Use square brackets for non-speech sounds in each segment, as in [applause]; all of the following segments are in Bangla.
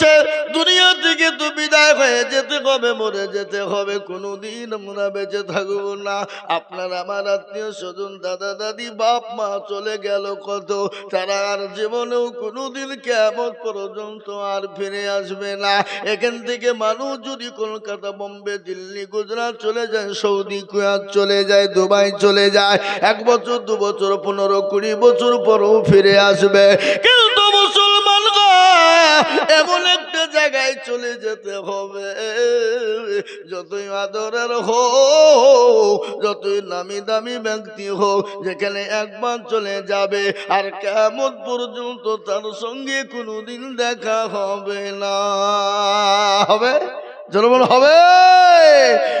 আছে দুনিয়া থেকে তো বিদায় হয়ে যেতে হবে, মরে যেতে হবে, কোনোদিন আমরা বেঁচে থাকব না। আপনার আমার আত্মীয় স্বজন, দাদা, দাদি, বাপ, মা চলে গেল কত? তারা আর জীবনেও কোনোদিন কেমন পর্যন্ত আর ফিরে আসবে না। এখান থেকে মানুষ যদি কলকাতা, বোম্বে, দিল্লি, গুজরাট চলে যায়, সৌদি, কুয়াত চলে যায়, দুবাই চলে যায়, এক বছর, দু বছর, পনেরো, কুড়ি বছর পরও ফিরে আসবে। কিন্তু মুসলমান [laughs] এমন একটা জায়গায় চলে যেতে হবে। যতই আদরের হোক, যতই নামি দামি ব্যক্তি হোক, যেখানে একবার চলে যাবে, আর কেমন পর্যন্ত তার সঙ্গে কোনোদিন দেখা হবে না। হবে? জনগণ, হবে?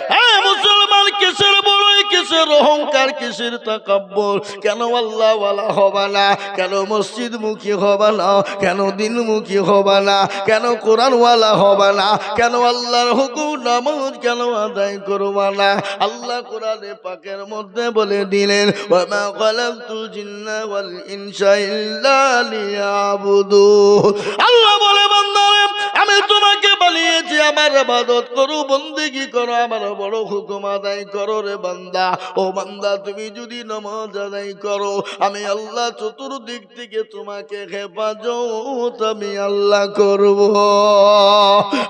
হ্যাঁ মুসলমান কিসের বড়ই কিসের অহংকার, কিসের তাকাব্বর কেন আল্লাহ ওয়ালা হবে না? কেন মসজিদ মুখী হবে না? কেন দিনমুখী হবে না? কেন কোরআন ওয়ালা হবে না? কেন আল্লাহর হুকুম নামাজ কেন আদায় করবা না? আল্লাহ কোরআনে পাকের মধ্যে বলে দিলেন, ওয়ামা খালাকতুল জিন্না ওয়াল ইনসা ইল্লা লিয়াবুদুন আল্লাহ বলে, বান্দারে, আমি তোমাকে বানিয়েছি, আমার ইবাদত করো, বন্দেগি করো, আমার বড় হুকুম আদায় করো রে বান্দা। ও বান্দা, তুমি যদি নামাজ আদায় করো, আমি আল্লাহ চতুর্দিক থেকে তোমাকে হেফাজত আমি আল্লাহ করব।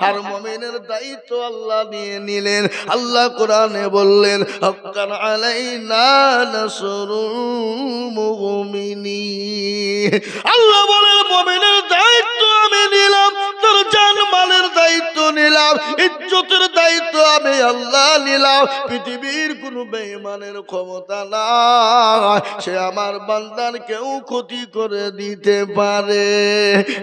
আর মমিনের দায়িত্ব আল্লাহ নিয়ে নিলেন। আল্লাহ কোরআনে বললেন, হক্কান আলাইনা মুমিনিন। আল্লাহ বলেন, মমিনের দায়িত্ব আমি নিলাম। তোর জান মালের দায়িত্ব নিলাম, ইজ্জতের দায়িত্ব আমি আল্লাহ নিলাম। পৃথিবীর কোন বেঈমানের ক্ষমতা নাই, সে আমার বান্দার কেউ ক্ষতি করে দিতে পারে।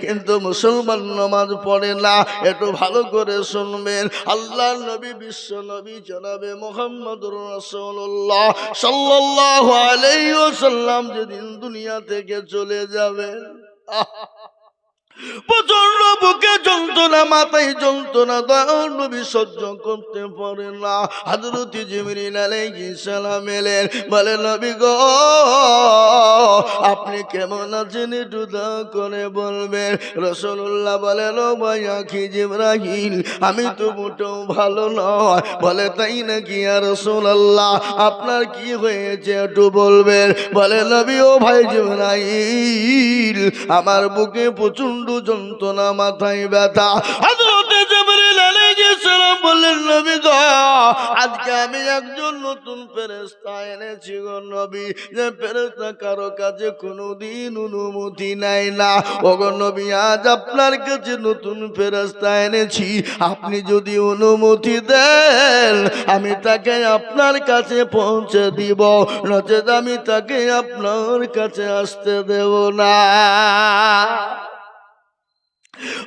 কিন্তু মুসলমান নামাজ পড়ে না, একটু ভালো করে শুনবেন। আল্লাহ নবী, বিশ্ব নবী জনাবে মোহাম্মদ রসুল্লাহ সাল্লাহ আলাইহি ওয়াসাল্লাম যেদিন দুনিয়া থেকে চলে যাবেন। আহ প্রচণ্ড বুকে যন্ত্রণা, মাথায় যন্ত্রণা দয়াল নবী সহ্য করতে পারে না। হাজরতি জিবরিল আলাইহিস সালাম এলেন, বলে, নবী গো, আপনি কেমন আছেন একটু করে বলবেন? রসুল্লাহ বলেন ভাই, আখি জিব্রাহিল আমি তো মোটেও ভালো নয়। বলে, তাই নাকি আর রসুল্লাহ আপনার কি হয়েছে একটু বলবেন? বলে, নবী, ও ভাই জিব্রাহিল আমার বুকে প্রচণ্ড যন্ত্রণা, মাথায় ব্যথা। বললেন আজকে আমি একজন নতুন ফেরেশতা এনেছি গো নবী। যে ফেরেশতা কারও কাছে কোনোদিন অনুমতি নেয় না। ও নবী, আজ আপনার কাছে নতুন ফেরেশতা এনেছি। আপনি যদি অনুমতি দেন, আমি তাকে আপনার কাছে পৌঁছে দিব। নচেত আমি তাকে আপনার কাছে আসতে দেব না।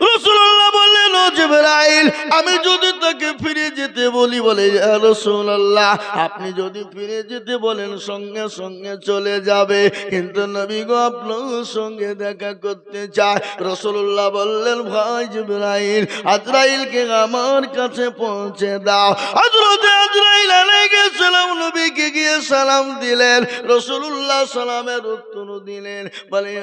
রসুল্লাহ বললেন ও জিবরাইল আমি যদি তাকে ফিরে যেতে বলি বলে, "ইয়া রাসূলুল্লাহ, আপনি যদি ফিরে যেতে বলেন, সঙ্গে সঙ্গে চলে যাবে। কিন্তু নবী গো আপনার সঙ্গে দেখা করতে চায়। রসুল্লাহ বললেন, ভাই জিবরাইল, আজরাইলকে আমার কাছে পৌঁছে দাও। আজরাইল সালাম নবীকে গিয়ে সালাম দিলেন। রসুল্লাহ সালামের উত্তর দিলেন, বলে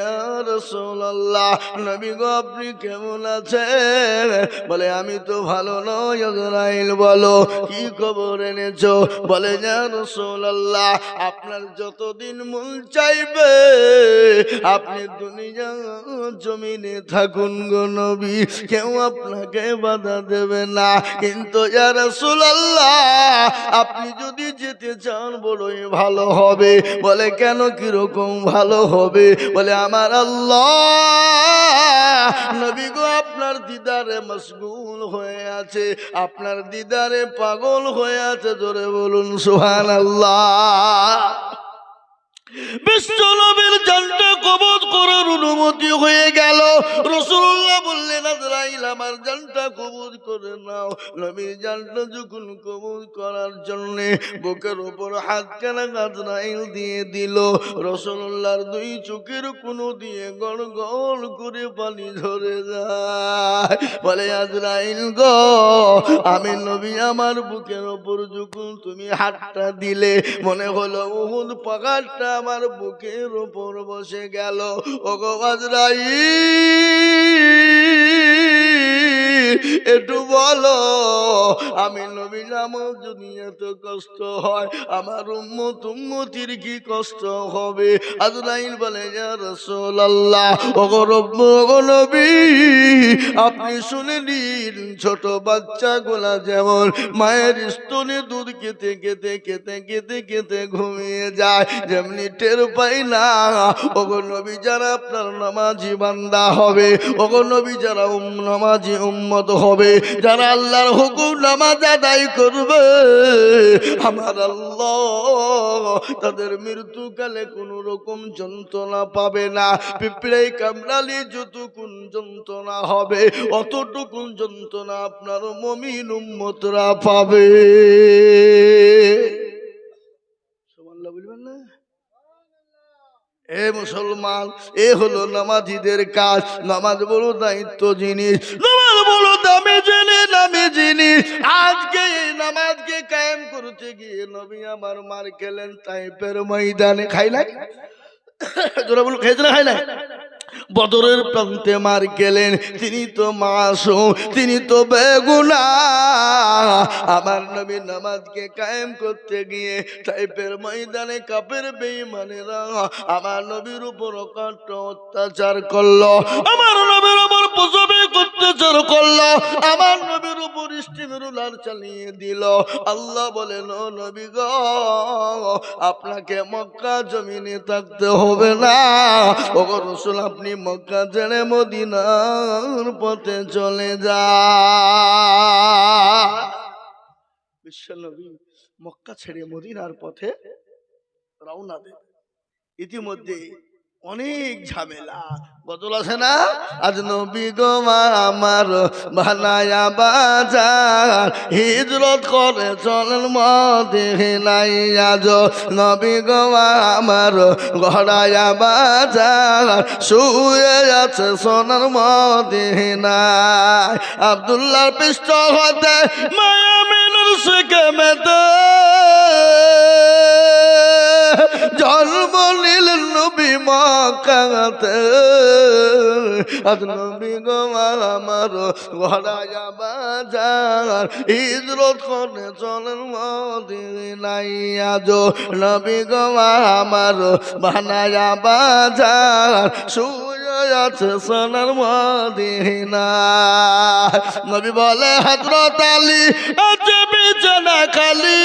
রাসূলুল্লাহ, নবী গো আপনি কেমন আছেন? বলে, আমি তো ভালো নয় বলো, কি খবর এনেছো? বলে, ইয়া রাসূলুল্লাহ, আপনার যতদিন মন চাইবে, আপনি দুনিয়া জমিনে থাকুন গো কেউ আপনাকে বাধা দেবে না। কিন্তু, ইয়া রাসূলুল্লাহ, আপনি যদি যেতে চান, বড়ই ভালো হবে। বলে, কেন কীরকম ভালো হবে? বলে, আমার আল্লাহ নবী গো, আপনার দিদারে মশগুল হয়ে আছে, আপনার দিদারে পাগল হয়ে আছে, জোরে বলুন সোহান আল্লাহ জানটা কবজ করার অনুমতি হয়ে গেল। রসুল্লাহ বললেন আমার জানটা কবজ করে নাও। নবীর জানটা যখন কবজ করার জন্য বুকের উপর হাত কেনা আজরাইল দিয়ে দিল রসুল্লাহর দুই চোখের কোনো দিয়ে গড় গড় করে পানি ঝরে যায়। বলে, আজরাইল গো, আমি নবী, আমার বুকের ওপর যখন তুমি হাতটা দিলে, মনে হলো উহুদ পাহাড়টা আমার বুকের উপর বসে গেল। ও গো আজরাইল একটু বলো, আমি নবী নাম যদি এত কষ্ট হয়, আমার উম্মত উম্মতির কি কষ্ট হবে? আজরাইল বলে ওগো নবী, আপনি শুনে নিন, ছোট বাচ্চাগুলা যেমন মায়ের স্তনে দুধ খেতে খেতে খেতে খেতে খেতে ঘুমিয়ে যায়, যেমনি টের পাই না। ওগো নবী যারা আপনার নামাজি বান্দা হবে, ওগো নবী যারা নামাজি উম্মত হবে, যারা আল্লাহর হুকুম নামাজ আদায় করবে, আমার আল্লাহ তাদের মৃত্যুকালে কোনো রকম যন্ত্রণা পাবে না। পিঁপড়ে, কামড়ালে যতক্ষণ যন্ত্রণা হবে, অতটুকুন যন্ত্রণা আপনার মমিন উম্মতরা পাবে। এ মুসলমান, এ হলো নামাজিদের কাজ, নামাজ বড় দায়িত্ব জিনিস। নামাজ বড় দামি জেনে দামি জিনিস আজকে নামাজকে কায়েম করতে গিয়ে নবী আমার মার খেলেন টাইপের ময়দানে। খাই নাই? বলো খেয়েছে না খাই নাই? বদরের প্রান্তে মার গেলেন। তিনি তো মাসুম, তিনি তো বেগুনা। আমার নবী নামাজকে কায়েম করতে গিয়ে টাইপের ময়দানে কাপের বেঈমানেরা আমার নবীর উপর অকাট্য অত্যাচার করল। আমার নবীর উপর প্রসবে অত্যাচার করল। আমার নবীর উপর স্টিমেরুলার চালিয়ে দিল। আল্লাহ বলেন, ও নবী গো, আপনাকে মক্কা জমিনে থাকতে হবে না। ও রসুল আপনি মক্কা ছেড়ে মদিনার পথে চলে যা। বিশ্বনবী মক্কা ছেড়ে মদিনার পথে রওনা দেন। ইতিমধ্যে অনেক ঝামেলা। বদল আছে না? আজ নবী গো আমার বানায়া বাজার। হিজরত করে চলেন মদিহে নাই আজ নবী গো আমার গড়ায়া বাজার। শুয়ে আছে সোনার মদিহে নাই আবদুল্লাহর পৃষ্ঠ হতে মায়া মিনুর শিখে মেতে। জন্ম নিলেন নবী মক্কাতে। আজ নবী গো আমার ঘরায়া বাজার। হিজরত করে চলেন মদিনাই আজ নবী গো আমার বানায়া বাজার। আছে সোনার মদিনা। নবী বলে হজরত আলী আছে বিছানা খালি।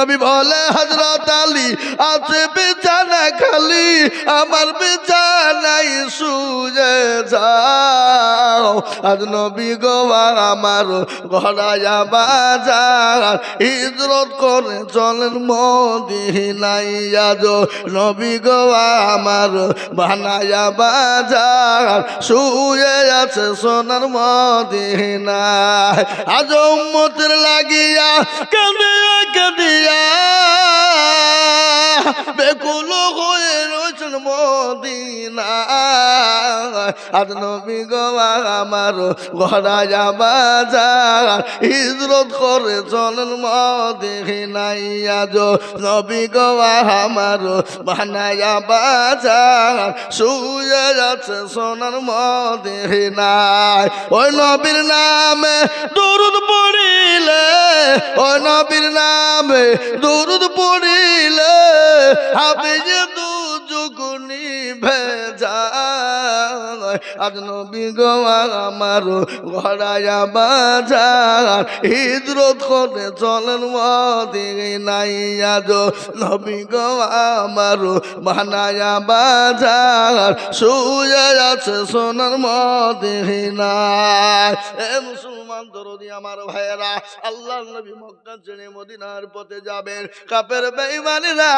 নবী বলে হজরত আলী আছে বিছানা খালি, আমার বিছানাই শুয়ে যাও। আজ নবী গো আমার ঘরায়া বাজার হিজরত করে চলেন মদিনাই আজ নবী গো আমার বানায়া বাজার শুয়ে আছে সোনার মদিনায়। আজ উম্মতের লাগিয়া কাঁদিয়া বেকুল হয়ে মদিনা। আজ নবী আমার ঘরায়া বাজার হিজরত করে চলেন মদিনাই আজ। নবী গো, আমার বানায়া বাজার শুয়ে আছে সোনার মদিনায়। ওই নবীর নামে দরুদ পড়িলে, ওই নবীর নামে দরুদ পড়িলে যে দু যুগুনি ভেজা আজ নবী গো আমার ঘরায়া বাজার হিজরত করে চলেন মদিনাই আজ নবী গো আমার বানায়া বাজার শুয়ে আছে সোনার মদিনায়। এ মুসলমান দরদি আমার ভাইয়েরা আল্লাহ নবী মক্কা ছেড়ে মদিনার পথে যাবেন। কাপের বেঈমানেরা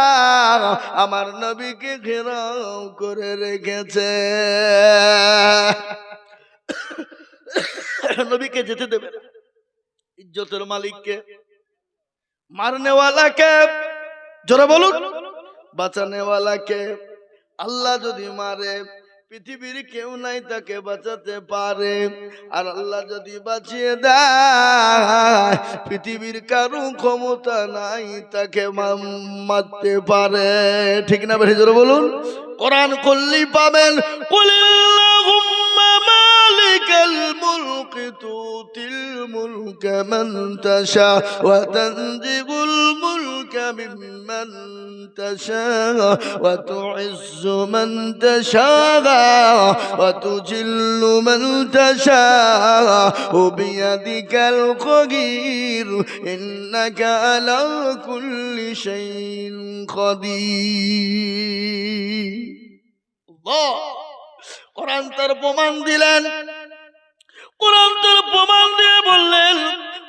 আমার নবীকে ঘেরাও করে রেখেছে। [coughs] নবীকে যেতে দেবে না। ইজ্জতের মালিককে। মারনেওয়ালাকে। জোরে বলুন। বাঁচানেওয়ালাকে। আল্লাহ যদি মারে, পৃথিবীর কেউ নাই তাকে বাঁচাতে পারে। আর আল্লাহ যদি বাঁচিয়ে দেয়, পৃথিবীর কারও ক্ষমতা নাই তাকে মারতে পারে। ঠিক না বেশি জোরে বলুন। কোরআন করলেই পাবেন। মুলকি তুতিল মুলকা মান তাশা ওয়া তানজিবুল মুলকা মিম্মান তাশা ওয়া তুইজ্জু মান তাশা ওয়া তুজিল্লু মান তাশা وبيدك الخير إنك على كل شيء قدير الله কোরআন তার প্রমাণ দিলেন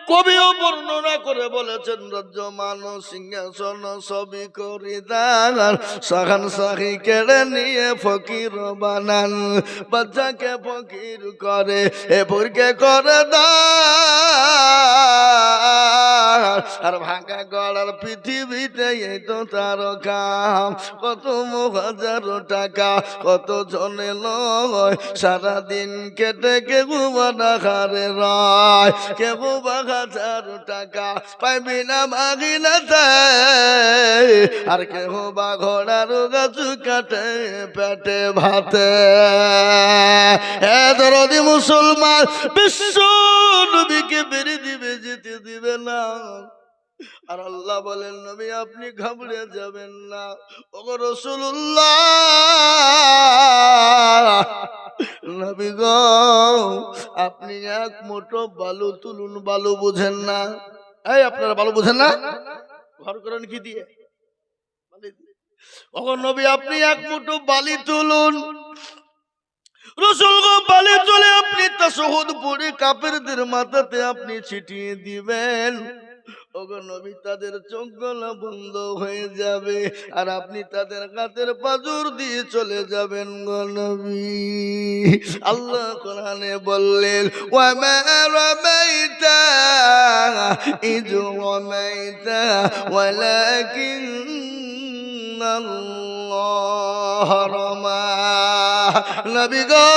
কবিও বর্ণনা করে বলেছেন, রাজ্যমান সিংহাসন সবই করি দান সাহান সাহি কেড়ে নিয়ে ফকির বানান। বাচ্চাকে ফকির করে, এ করে দান। আর ভাঙা গড়ার পৃথিবীতে এই তো তার কাম কত হাজার টাকা, কত জনে লয়। সারাদিন কেটে কেউ বানাখারে রায়। কেউ বা হাজার টাকা পাইবি না মাগি না আর কেউ বা ঘোড়ার গাছ কাটে পেটে ভাতে। এ দরদি মুসলমান, বিশ্ব নবীকে বেরিয়ে যেতে দিবে না। আর আল্লাহ বলেন, নবী, আপনি ঘাবড়ে যাবেন না। ওগো রসুল্লাহ নবী আপনি এক মুঠো বালু তুলুন, বালু বুঝেন না। এই, আপনারা বালু বুঝেন না? ঘর করেন কি দিয়ে দিয়ে। ওগো নবী, আপনি এক মুঠো বালি তুলুন। রসুল গো, বালি তুলে আপনি তাসহুদ পড়ে কাপেরদের মাথাতে আপনি ছিটিয়ে দিবেন। তাদের বন্ধ হয়ে যাবে আর আপনি তাদের কাতের পাজর দিয়ে চলে যাবেন গো আল্লাহ কোরআনে বললেন ওয়ালাকিন আল্লাহ রামা নবী গো।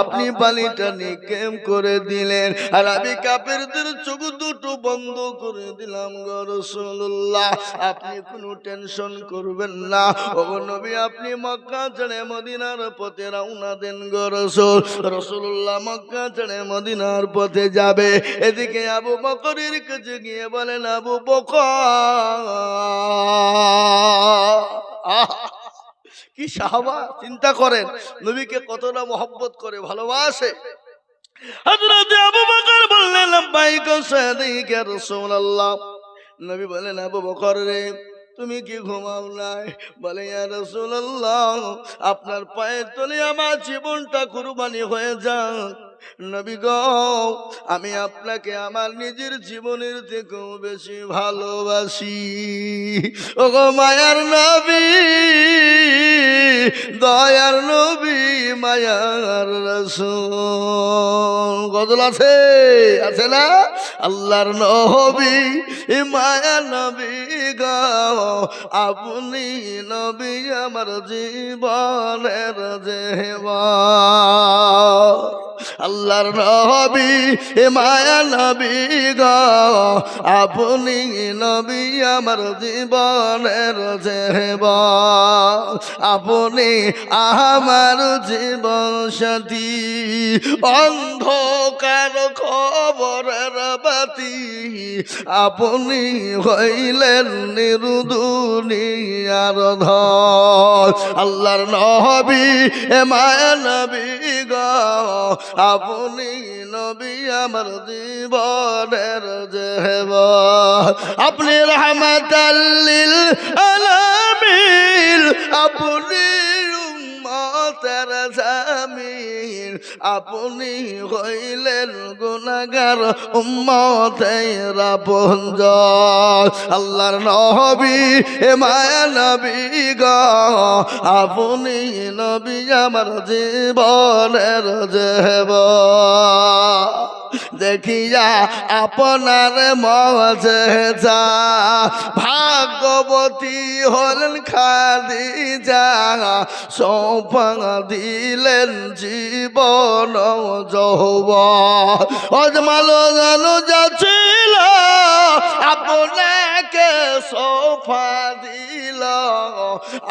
আপনি পানিটা নিকেম করে দিলেন। আর আমি কাপেরদের চোখ দুটো বন্ধ করে দিলাম গো রসুল্লাহ আপনি কোনো টেনশন করবেন না। ও নবী, আপনি মক্কা ছেড়ে মদিনার পথে রওনা দেন গো রসুল। রসুল্লাহ মক্কা ছেড়ে মদিনার পথে যাবে। এদিকে আবু বকরের কাছে গিয়ে বলেন, আবু বকর। কি সাহাবা? চিন্তা করেন, নবীকে কতটা মহব্বত করে, ভালোবাসে। আবু বকর রাসূলুল্লাহ। নবী বলেন আবু বকর রে, তুমি কি ঘুমাও নাই? বলে, ইয়া আপনার পায়ের তলে আমার জীবনটা কুরবানি হয়ে যাক। নবী গ, আমি আপনাকে আমার নিজের জীবনের থেকেও বেশি ভালোবাসি। ও গো মায়ার নবী, দয়ার নবী, মায়ার রসুন গজল আছে? আছে না? আল্লাহর নবী মায়া নবী গাও আপনি নবী আমার জীবনের আল্লাহর নবী, এ মায়া নবী গো, আপনি নবী আমার জীবনের যেব আপনি আমার জীবন সাথী, অন্ধকার খবরের বাতি, আপনি হইলেন নিরুদুনিয়ার ধর আল্লাহর নবী, এ মায়া নবী গো, আপনি নবী আমার জীবনের যেব আপনি রহমতাল্লিল আলামিন, আপনি উম্মতের আপনি হইলেন গুণাগার উম্মতের আপনজ আল্লাহর নবী, এ মায়া নবী গ। আপনি নবী আমার জীবনের যেব দেখিয়া আপনার মজে যা ভাগবতী হলেন খাদি যা সৌপা দিলেন জীবন যৌব অজমালো জানো যাচ্ছিল, আপনার আপনাকে সোফা দিল,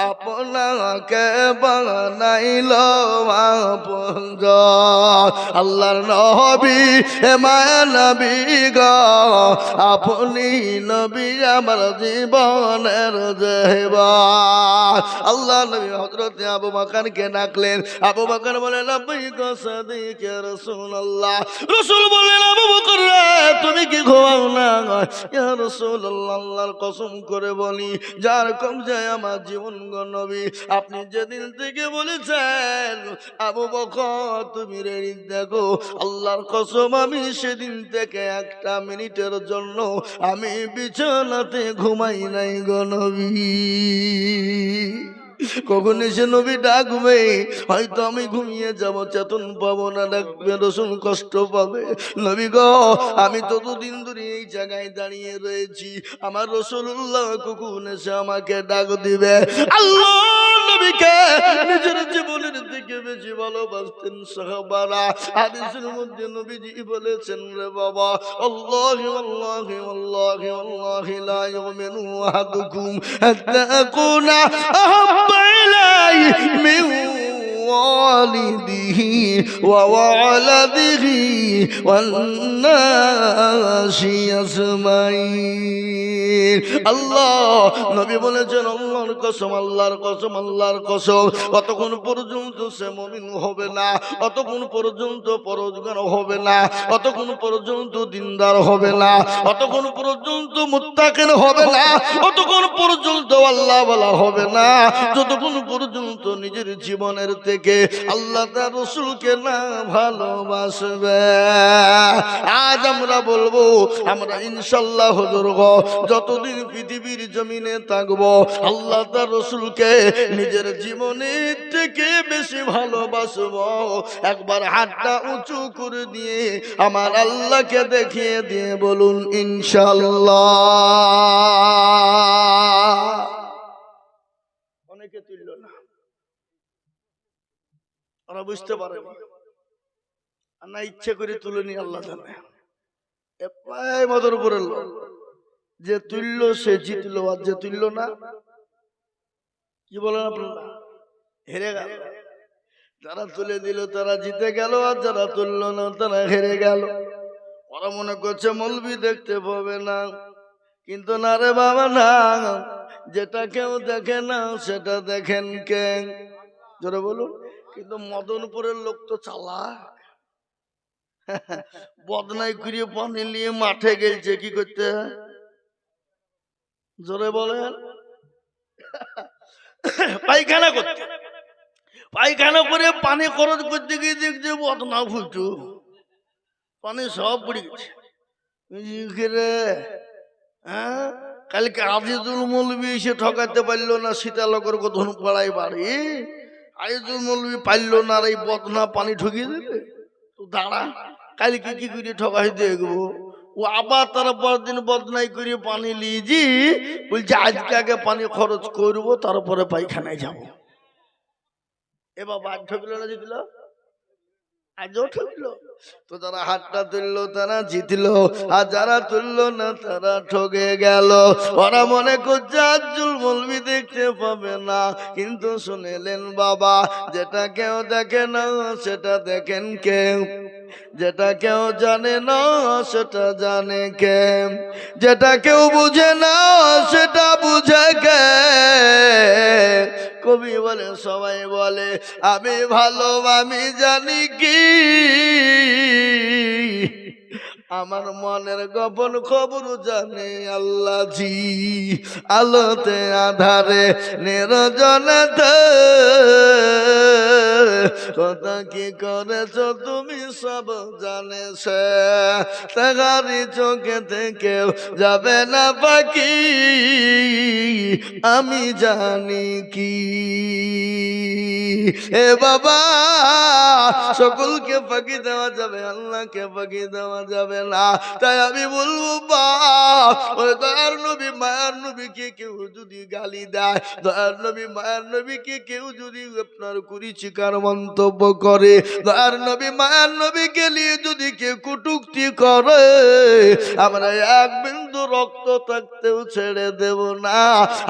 আপনাকে বানাইল আপনজ আল্লাহর নবী, হে নবী গ, আপনি নবী আমার জীবনের দেবা আল্লাহ নবী হজরত আবু বাকারকে ডাকলেন। আবু বাকার বলেন নবী গো সাদিকে রাসূলুল্লাহ। রাসূল বলেন আবু বকর, তুমি কি ঘুমাও না? ইয়া রাসূলুল্লাহ আল্লাহর কসম করে বলি, যার কম যায় আমার জীবন গণবী আপনি যেদিন থেকে বলেছেন, আবু বকর, তুমি রেডি, দেখো, আল্লাহর কসম, আমি সেদিন থেকে একটা মিনিটের জন্য আমি বিছানাতে ঘুমাই নাই গো নবী। কখন এসে নবী ডাকবে হয়তো আমি ঘুমিয়ে যাব, চেতন পাবো না, ডাকবে, রসুন কষ্ট পাবে। নবী গ, আমি ততদিন ধরে এই জায়গায় দাঁড়িয়ে রয়েছি। আমার রসুল্লাহ কখন এসে আমাকে ডাক দিবে? আল্লাহ! নবীকে নিজের জীবনের দিকে বেশি ভালোবাসতেন সাহাবারা হাদিসের মধ্যে নবীজি বলেছেন রে বাবা আল্লাহি আল্লাহি আল্লাহি আল্লাহি লা ইউমিনু আহাদুকুম হাত্তা আকুনা আহাব্বা ইলাইহি মিন والده وولده والناس أجمعين আল্লাহ, নবী বলেছেন, আল্লাহর কসম আল্লাহর কসম আল্লাহর কসম। অতক্ষণ পর্যন্ত সে মমিন হবে না, অতক্ষণ পর্যন্ত পরোজগার হবে না, অতক্ষণ পর্যন্ত দিনদার হবে না, অতক্ষণ পর্যন্ত মুত্তাকিন হবে না, অতক্ষণ পর্যন্ত আল্লাহ বলা হবে না। যতক্ষণ পর্যন্ত নিজের জীবনের থেকে আল্লাহ তার রসুলকে না ভালোবাসবে। আজ আমরা বলব, আমরা ইনশাল্লাহ হজুর গো যতদিন পৃথিবীর জমিনে থাকব। আল্লাহ তার রসুলকে নিজের জীবনের থেকে বেশি ভালোবাসবো। একবার হাতটা উঁচু করে দিয়ে আমার আল্লাহকে দেখিয়ে দিয়ে বলুন ইনশাল্লাহ অনেকে তুলল না। ওরা বুঝতে পারে না। ইচ্ছে করে তুলেনি আল্লাহ জানে। এ প্রায় মদর উপরে যে তুললো সে জিতলো আর যে তুললো না। কি বলেন আপনারা? হেরে গেল। যারা তুলে দিল তারা জিতে গেল আর যারা তুললো না তারা হেরে গেল। ওরা মনে করছে মলবি দেখতে পাবে না। কিন্তু না রে বাবা, না। যেটা কেউ দেখে না, সেটা দেখেন কে? জোরে বলুন। কিন্তু মদনপুরের লোক তো চালা বদনাই করিয়ে পানি নিয়ে মাঠে গেলছে, কি করতে জোরে বলেন। পায়খানা করতে। পায়খানা করে পানি খরচ করতে গিয়ে দেখছে বদনা ফুটু। পানি সব পড়ে গেছে। হ্যাঁ? কালকে আজিজুল মৌলবি এসে ঠকাতে পারল না সীতালকর কথন পাড়ায় বাড়ি। আজিজুল মৌলবি পারল না আর এই বদনা পানি ঠকিয়ে দেবে তো দাঁড়া, কালকে কি করে ঠকাই দেখব ও আবার তারা পরদিন বদনাই করে পানি লিয়েছি বলছে, আজকে আগে পানি খরচ করব, তারপরে পায়খানায় যাব। এ বাবা আজ ঠকলো না জিতলো? আজও ঠকলো? তো যারা হাতটা তুললো, তারা জিতলো। আর যারা তুললো না, তারা ঠকে গেল। ওরা মনে করছে আজুল মলবি দেখতে পাবে না। কিন্তু শুনেলেন বাবা, যেটা কেউ দেখে না, সেটা দেখেন কেউ। যেটা কেউ জানে না, সেটা জানে কে? যেটা কেউ বুঝে না, সেটা বুঝে কে? কবি বলে, সবাই বলে, আমি ভালো, আমি জানি কি। আমার মনের গোপন খবর জানে আল্লাহ জি আলোতে আধারে নিরজনতে কি করেছ তুমি সব জানে সে তাহারি চোখে থেকে যাবে না বাকি আমি জানি কি। এ বাবা, সকলকে ফাঁকি দেওয়া যাবে, আল্লাহকে ফাঁকি দেওয়া যাবে। না, তাই আমি বলব, বাপ ওই দয়ার নবী, মায়ার নবীকে কেউ যদি গালি দেয়, দয়ার নবী, মায়ার নবীকে কেউ যদি আপনার কুড়ি চিকার মন্তব্য করে আর নবী, মায়ার নবী গেলিয়ে যদি কে কুটুক্তি করে, আমরা এক বিন্দু রক্ত থাকতেও ছেড়ে দেব না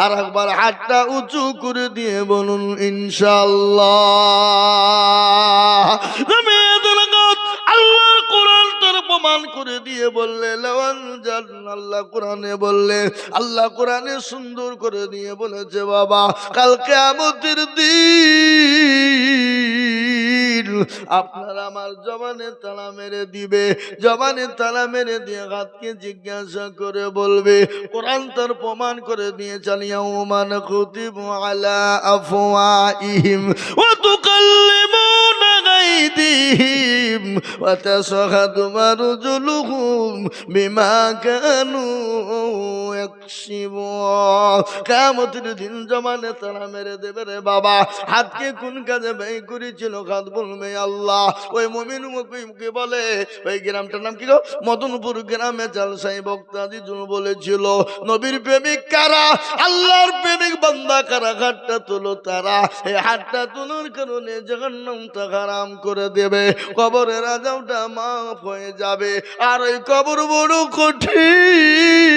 আর একবার হাতটা উঁচু করে দিয়ে বলুন ইনশাল্লাহ প্রমাণ করে দিয়ে বললে আল্লাহ কোরআনে বললে, আল্লাহ কোরআনে সুন্দর করে দিয়ে বলেছে, বাবা কালকে আমাদের দিন আপনার আমার জবানে তালা মেরে দিবে, জবানে তালা মেরে দিয়ে হাতকে জিজ্ঞাসা করে বলবে, কোরআন তার প্রমাণ করে দিয়ে চালিয়া খুতিব আলা ওয়া তুকাল্লিমুনা গাইদিহিম কানু ইয়াকসিবুন কিয়ামতের দিন জমানে তারা মেরে দেবে রে বাবা। হাতকে কোন কাজে ব্যয় করেছিল বলবে আল্লাহ? ওই মমিন বলে? ওই গ্রামটার নাম কি গো? মদনপুর গ্রামে জালসাই বক্তাদি বলেছিল, নবীর প্রেমিক কারা? আল্লাহর প্রেমিক বান্দা কারা? হাতটা তুলো তারা। এই হাতটা কারণে হারাম করে দেবে। কবরের রাজাওটা মাফ হয়ে যাবে। আর ওই কবর বড় কঠিন।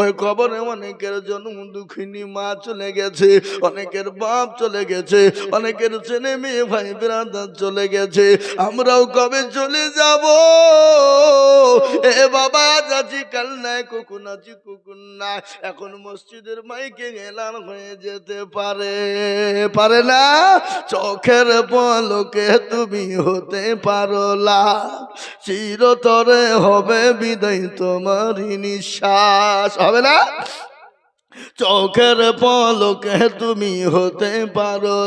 ওই কবরে অনেকের জন্ম দুঃখিনী মা চলে গেছে, অনেকের বাপ চলে গেছে, অনেকের ছেলে মেয়ে, ভাই বিরাদার চলে গেছে। আমরাও কবে চলে যাব? এ বাবা যাচ্ছি কাল নাই কুকুন আছি কুকুন না। এখন মসজিদের মাইকে এলান হয়ে যেতে পারে। পারে না? চোখের পলকে তুমি হতে পারো লা চিরতরে হবে বিদায় তোমারই নিঃশ্বাস। হবে না? চোখের পলকে তুমি হতে পারো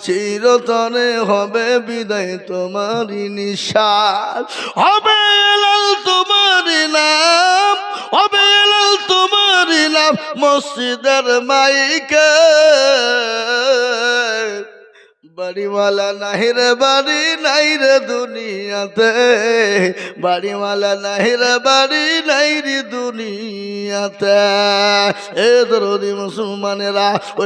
চিরতরে হবে বিদায় তোমারই নিঃশ্বাস। হবে লাল তোমারই নাম। হবে লাল তোমারই নাম। মসজিদের মাইকে বাড়িওয়ালা নাহি রে বাড়ি, নাই রে দুনিয়াতে। বাড়িওয়ালা নাহি রে বাড়ি, নাই রে দুনিয়াতে। এ দরদি মুসলমানেরা